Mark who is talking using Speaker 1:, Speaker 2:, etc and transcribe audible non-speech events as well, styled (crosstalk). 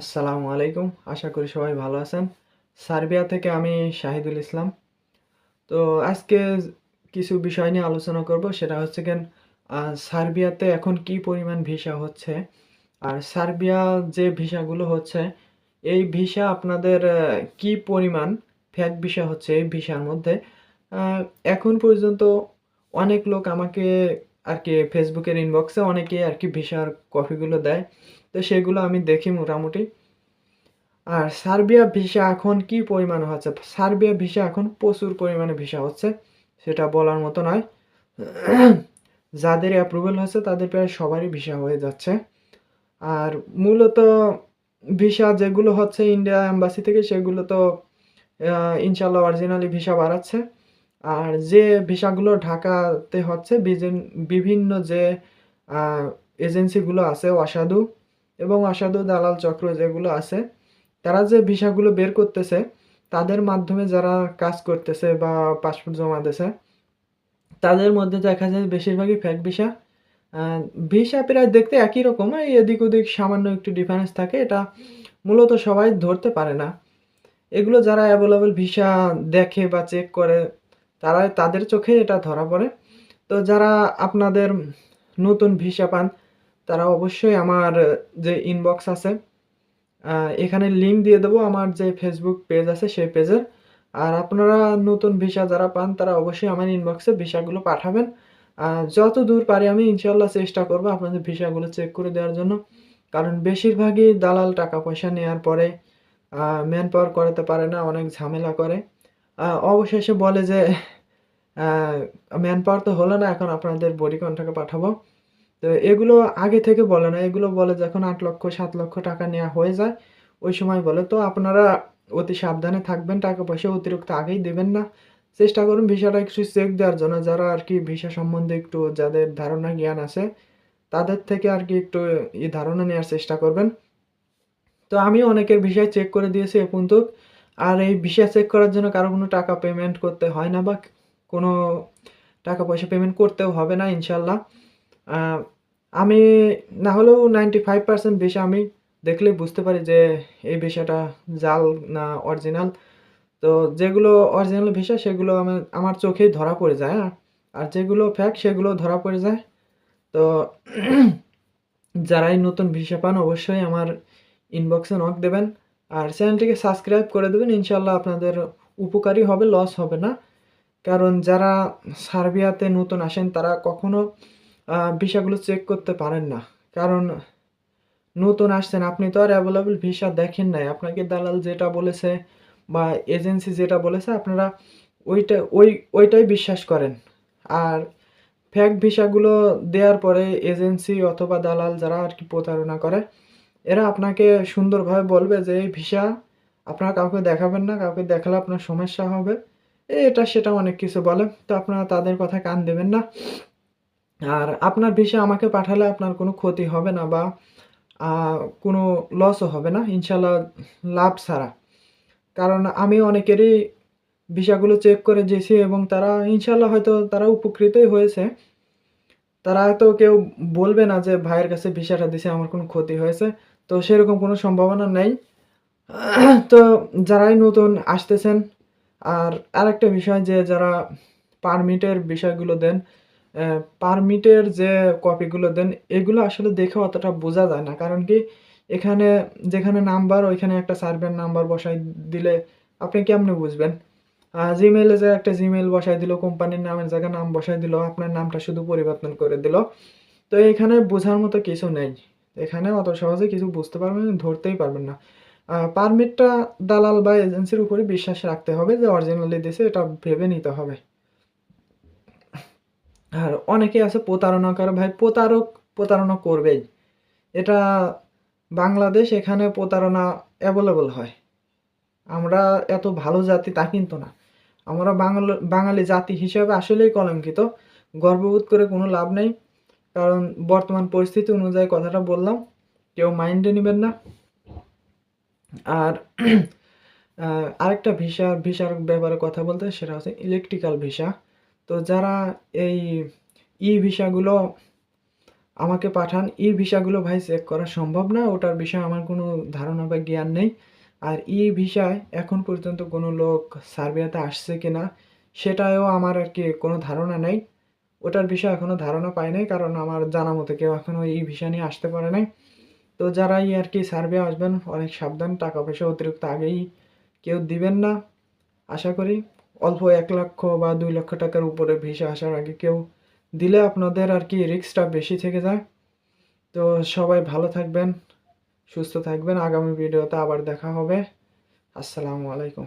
Speaker 1: আসসালামু আলাইকুম। আশা করি সবাই ভালো আছেন। সার্বিয়া থেকে আমি শাহিদুল ইসলাম। তো আজকে কিছু বিষয় নিয়ে আলোচনা করব। সেটা হচ্ছে কেন সার্বিয়াতে এখন কি পরিমাণ ভিসা হচ্ছে? আর সার্বিয়া যে ভিসাগুলো হচ্ছে, এই ভিসা আপনাদের কি পরিমাণ ফেক ভিসা হচ্ছে এই ভিসার মধ্যে? এখন পর্যন্ত অনেক লোক আমাকে আর কি ফেসবুকের ইনবক্সে অনেকে আর কি ভিসার কপিগুলো দেয়। তো সেগুলো আমি দেখি মোটামুটি। আর সার্বিয়া ভিসা এখন কি পরিমাণ হচ্ছে? সার্বিয়া ভিসা এখন প্রচুর পরিমাণে ভিসা হচ্ছে, সেটা বলার মতো নয়। যাদের অ্যাপ্রুভেল হচ্ছে, তাদের প্রায় সবারই ভিসা হয়ে যাচ্ছে। আর মূলত ভিসা যেগুলো হচ্ছে ইন্ডিয়া এম্বাসি থেকে, সেগুলো তো ইনশাল্লাহ অরিজিনালি ভিসা বাড়াচ্ছে। আর যে ভিসাগুলো ঢাকাতে হচ্ছে বিভিন্ন যে এজেন্সিগুলো আছে অসাধু এবং অসাধু দালাল চক্র যেগুলো আছে, তারা যে ভিসাগুলো বের করতেছে, তাদের মাধ্যমে যারা কাজ করতেছে বা পাসপোর্ট জমা দিতেছে তাদের মধ্যে দেখা যায় বেশিরভাগই ফেক ভিসা ভিসা প্রায় দেখতে একই রকম এদিক ওদিক সামান্য একটু ডিফারেন্স থাকে, এটা মূলত সবাই ধরতে পারে না। এগুলো যারা অ্যাভেলেবল ভিসা দেখে বা চেক করে তারা তাদের চোখে এটা ধরা পড়ে। তো যারা আপনাদের নতুন ভিসা পান তারা অবশ্যই আমার যে ইনবক্স আছে এখানে লিঙ্ক দিয়ে দেবো আমার যে ফেসবুক পেজ আছে সেই পেজের আর আপনারা নতুন ভিসা যারা পান, তারা অবশ্যই আমার ইনবক্সে ভিসাগুলো পাঠাবেন। যত দূর পারি আমি ইনশাল্লাহ চেষ্টা করব আপনাদের ভিসাগুলো চেক করে দেওয়ার জন্য। কারণ বেশিরভাগই দালাল টাকা পয়সা নেওয়ার পরে ম্যান পাওয়ার করাতে পারে না, অনেক ঝামেলা করে। অবশেষে বলে যে ম্যান পাওয়ার তো হলো না, এখন আপনাদের বডি কন্ট্রাক্টে পাঠাবো। তো এগুলো আগে থেকে বলে না। এগুলো বলে যখন আট লক্ষ, সাত লক্ষ টাকা নেওয়া হয়ে যায়, ওই সময় বলে। তো আপনারা অতি সাবধানে থাকবেন, টাকা পয়সা অতিরিক্ত আগেই দেবেন না। চেষ্টা করুন ভিসাটা একটু চেক দেওয়ার জন্য। যারা আর কি ভিসা সম্বন্ধে একটু যাদের ধারণা জ্ঞান আছে, তাদের থেকে আর কি একটু এই ধারণা নেওয়ার চেষ্টা করবেন। তো আমি অনেকের ভিসা চেক করে দিয়েছি এ পর্যন্ত। আর এই ভিসা চেক করার জন্য কারও কোনো টাকা পেমেন্ট করতে হয় না বা কোনো টাকা পয়সা পেমেন্ট করতেও হবে না, ইনশাল্লাহ। আমি না হলেও নাইনটি ফাইভ পার্সেন্ট ভিসা আমি দেখলে বুঝতে পারি যে এই ভিসাটা জাল না অরিজিনাল তো যেগুলো অরিজিনাল ভিসা, সেগুলো আমার আমার চোখেই ধরা পড়ে যায় হ্যাঁ। আর যেগুলো ফ্যাক সেগুলো ধরা পড়ে যায়। তো (clears throat) যারাই নতুন ভিসা পান, অবশ্যই আমার ইনবক্সে নক দেবেন। আর চ্যানেলটিকে সাবস্ক্রাইব করে দেবেন ইনশাল্লাহ আপনাদের উপকারী হবে লস হবে না। কারণ যারা সার্বিয়াতে নতুন আসেন, তারা কখনো ভিসাগুলো চেক করতে পারেন না। কারণ নতুন আসছেন, আপনি তো আর অ্যাভেলেবল ভিসা দেখেন নাই। আপনাকে দালাল যেটা বলেছে বা এজেন্সি যেটা বলেছে, আপনারা ওইটা, ওই, ওইটাই বিশ্বাস করেন। আর ফ্যাক ভিসাগুলো দেওয়ার পরে এজেন্সি অথবা দালাল যারা আর কি প্রতারণা করে, এরা আপনাকে সুন্দরভাবে বলবে যে, এই ভিসা আপনারা কাউকে দেখাবেন না, কাউকে দেখালে আপনার সমস্যা হবে। এটা সেটা অনেক কিছু বলে। তো আপনারা তাদের কথা কান দেবেন না। আর আপনার ভিসা আমাকে পাঠালে আপনার কোনো ক্ষতি হবে না বা কোনো লসও হবে না ইনশাল্লাহ লাভ ছাড়া। কারণ আমি অনেকেরই ভিসাগুলো চেক করে দিয়েছি এবং তারা ইনশাল্লাহ হয়তো তারা উপকৃতই হয়েছে। তারা হয়তো কেউ বলবে না যে ভাইয়ের কাছে ভিসাটা দিছে, আমার কোনো ক্ষতি হয়েছে। তো সেরকম কোনো সম্ভাবনা নেই। (clears throat) তো যারাই নতুন আসতেছেন, আর আরেকটা বিষয় যে যারা পারমিটের বিষয়গুলো দেন পারমিটের যে কপিগুলো দেন, এগুলো আসলে দেখে অতটা বোঝা যায় না। কারণ কি, এখানে যেখানে নাম্বার ওইখানে একটা সার্ভের নাম্বার বসাই দিলে আপনি কেমনে বুঝবেন? জিমেলে যে একটা জিমেল বসাই দিল কোম্পানির নামের জায়গায় নাম বসাই দিল, আপনার নামটা শুধু পরিবর্তন করে দিল। তো এখানে বোঝার মতো কিছু নেই। এখানে অত সহজে কিছু বুঝতে পারবেন ধরতেই পারবেন না। পারমিটটা দালাল বা এজেন্সির উপরে বিশ্বাস রাখতে হবে যে অরিজিনালি দিছে, এটা ভেবে নিতে হবে। আর অনেকে আছে প্রতারণা করে ভাই, প্রতারক, প্রতারণা করবেই। এটা বাংলাদেশ এখানে প্রতারণা অ্যাভেলেবল হয়। আমরা এত ভালো জাতি তা কিন্তু না। আমরা বাঙাল, বাঙালি জাতি হিসেবে আসলেই কলঙ্কিত। গর্ববোধ করে কোনো লাভ নেই। কারণ বর্তমান পরিস্থিতি অনুযায়ী কথাটা বললাম, কেউ মাইন্ডে নেবেন না। আর (clears throat) আরেকটা ভিসা, ভিসার ব্যাপারে কথা বলতে, সেটা হচ্ছে ইলেকট্রিক্যাল ভিসা। তো যারা এই ই ভিসাগুলো আমাকে পাঠান, ই ভিসাগুলো ভাই চেক করা সম্ভব না, ওটার বিষয়ে আমার কোনো ধারণা বা জ্ঞান নেই। আর ই ভিসায় এখন পর্যন্ত কোনো লোক সার্বিয়াতে আসছে কি না সেটাও আমার আর কি কোনো ধারণা নেই। ওটার বিষয়ে এখনও ধারণা পাই নাই, কারণ আমার জানা মতো কেউ এখনও এই ভিসা নিয়ে আসতে পারে নাই। তো যারাই আর কি সার্ভে আসবেন, অনেক সাবধান, টাকা পয়সা অতিরিক্ত আগেই কেউ দিবেন না। আশা করি অল্প এক লক্ষ বা দুই লক্ষ টাকার উপরে ভিসা আসার আগে কেউ দিলে আপনাদের আর কি রিক্সটা বেশি থেকে যায়। তো সবাই ভালো থাকবেন, সুস্থ থাকবেন। আগামী ভিডিওতে আবার দেখা হবে। আসসালামু আলাইকুম।